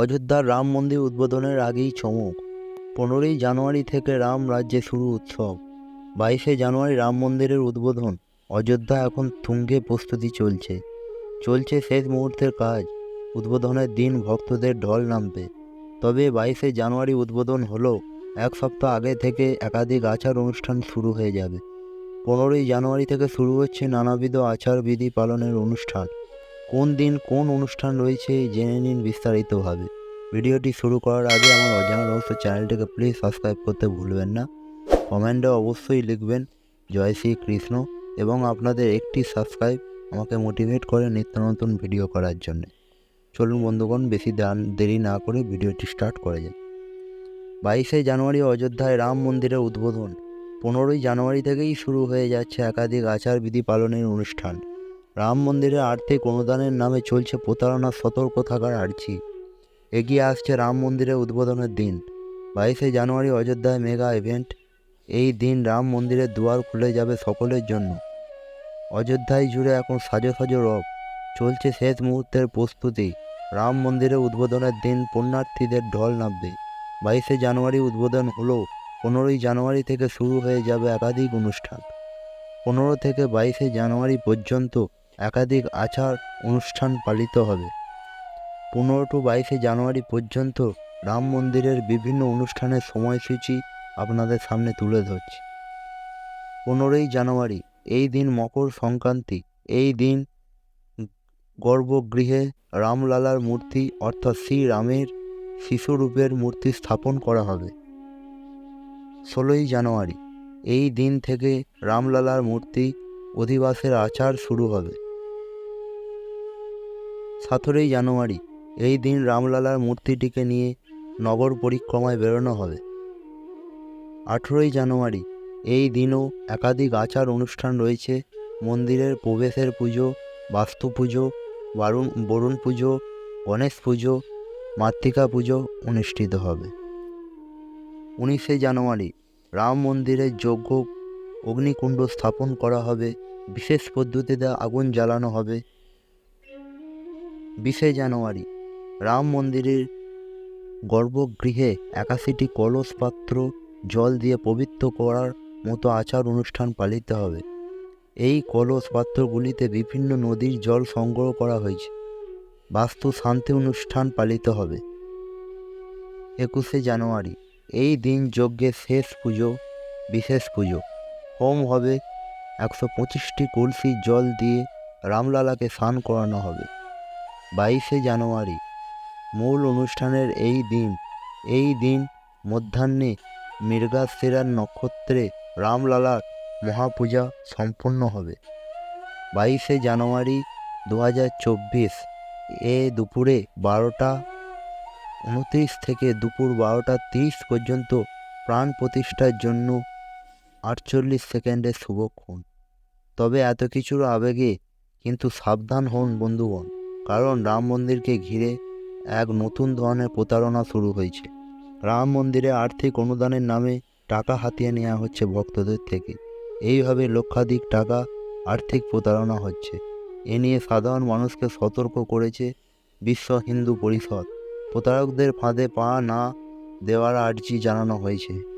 অযোধ্যার রাম মন্দির উদ্বোধনের আগেই চমক। পনেরোই জানুয়ারি থেকে রাম রাজ্যে শুরু উৎসব। বাইশে জানুয়ারি রাম মন্দিরের উদ্বোধন। অযোধ্যা এখন তুঙ্গে প্রস্তুতি চলছে। চলছে শেষ মুহূর্তের কাজ। উদ্বোধনের দিন ভক্তদের ঢল নামবে। তবে বাইশে জানুয়ারি উদ্বোধন হলো এক সপ্তাহ আগে থেকে একাধিক আচার অনুষ্ঠান শুরু হয়ে যাবে। পনেরোই জানুয়ারি থেকে শুরু হচ্ছে নানাবিধ আচার বিধি পালনের অনুষ্ঠান। কোন দিন কোন অনুষ্ঠান রয়েছে জেনে নিন বিস্তারিতভাবে। ভিডিওটি শুরু করার আগে আমার অজানা রহস্য চ্যানেলটিকে প্লিজ সাবস্ক্রাইব করতে ভুলবেন না। কমেন্টে অবশ্যই লিখবেন, জয় শ্রী কৃষ্ণ এবং আপনাদের একটি সাবস্ক্রাইব আমাকে মোটিভেট করে নিত্য নতুন ভিডিও করার জন্য। চলুন বন্ধুগণ, বেশি দেরি না করে ভিডিওটি স্টার্ট করা যায় বাইশে জানুয়ারি অযোধ্যায় রাম মন্দিরের উদ্বোধন। পনেরোই জানুয়ারি থেকেই শুরু হয়ে যাচ্ছে একাধিক আচারবিধি পালনের অনুষ্ঠান। রাম মন্দিরে আর্থিক অনুদানের নামে চলছে প্রতারণার সতর্ক থাকার আর্জি। এগিয়ে আসছে রাম মন্দিরের উদ্বোধনের দিন। বাইশে জানুয়ারি অযোধ্যায় মেগা ইভেন্ট। এই দিন রাম মন্দিরের দুয়ার খুলে যাবে সকলের জন্য। অযোধ্যায় জুড়ে এখন সাজো সাজো রব। চলছে শেষ মুহূর্তের প্রস্তুতি। রাম মন্দিরের উদ্বোধনের দিন পুণ্যার্থীদের ঢল নামবে। বাইশে জানুয়ারি উদ্বোধন হলো। পনেরোই জানুয়ারি থেকে শুরু হয়ে যাবে একাধিক অনুষ্ঠান। পনেরো থেকে বাইশে জানুয়ারি পর্যন্ত একাধিক আচার অনুষ্ঠান পালিত হবে। পনেরো টু বাইশে জানুয়ারি পর্যন্ত রাম মন্দিরের বিভিন্ন অনুষ্ঠানের সময়সূচি আপনাদের সামনে তুলে ধরছি। পনেরোই জানুয়ারি, এই দিন মকর সংক্রান্তি, এই দিন গর্ভগৃহে রামলালার মূর্তি অর্থাৎ শ্রীরামের শিশুরূপের মূর্তি স্থাপন করা হবে। ষোলোই জানুয়ারি, এই দিন থেকে রামলালার মূর্তি অধিবাসের আচার শুরু হবে। সতেরোই জানুয়ারি, এই দিন রামলালার মূর্তিটিকে নিয়ে নগর পরিক্রমায় বেরোনো হবে। আঠেরোই জানুয়ারি, এই দিনও একাধিক আচার অনুষ্ঠান রয়েছে। মন্দিরের প্রবেশের পুজো, বাস্তু পুজো, বারুণ, বরুণ পুজো, গণেশ পুজো, মাতৃকা পুজো অনুষ্ঠিত হবে। উনিশে জানুয়ারি, রাম মন্দিরের যজ্ঞ, অগ্নিকুণ্ড স্থাপন করা হবে। বিশেষ পদ্ধতিতে আগুন জ্বালানো হবে। বিশে জানুয়ারি, রাম মন্দিরের গর্ভগৃহে একাশিটি কলস পাত্র জল দিয়ে পবিত্র করার মতো আচার অনুষ্ঠান পালিত হবে। এই কলস পাত্রগুলিতে বিভিন্ন নদীর জল সংগ্রহ করা হয়েছে। বাস্তু শান্তি অনুষ্ঠান পালিত হবে। একুশে জানুয়ারি, এই দিন যজ্ঞের শেষ পুজো, বিশেষ পুজো। হোম হবে। একশো পঁচিশটি কলসি জল দিয়ে রামলালাকে স্নান করানো হবে। বাইশে জানুয়ারি। মূল অনুষ্ঠানের এই দিন এই দিন মধ্যাহ্নে মৃগাশিরার নক্ষত্রে রামলালার মহাপূজা সম্পন্ন হবে। বাইশে জানুয়ারি দু হাজার চব্বিশ, এ দুপুরে বারোটা উনত্রিশ থেকে দুপুর বারোটা তিরিশ পর্যন্ত প্রাণ প্রতিষ্ঠার জন্য আটচল্লিশ সেকেন্ডের শুভক্ষণ তবে এত কিছুর আবেগে কিন্তু সাবধান হন বন্ধুগণ। কারণ রাম মন্দিরকে ঘিরে এক নতুন ধরনের প্রতারণা শুরু হয়েছে। রাম মন্দিরে আর্থিক অনুদানের নামে টাকা হাতিয়ে নেওয়া হচ্ছে ভক্তদের থেকে। এইভাবে লক্ষাধিক টাকা আর্থিক প্রতারণা হচ্ছে। এ নিয়ে সাধারণ মানুষকে সতর্ক করেছে বিশ্ব হিন্দু পরিষদ। প্রতারকদের ফাঁদে পা না দেওয়ার আর্জি জানানো হয়েছে।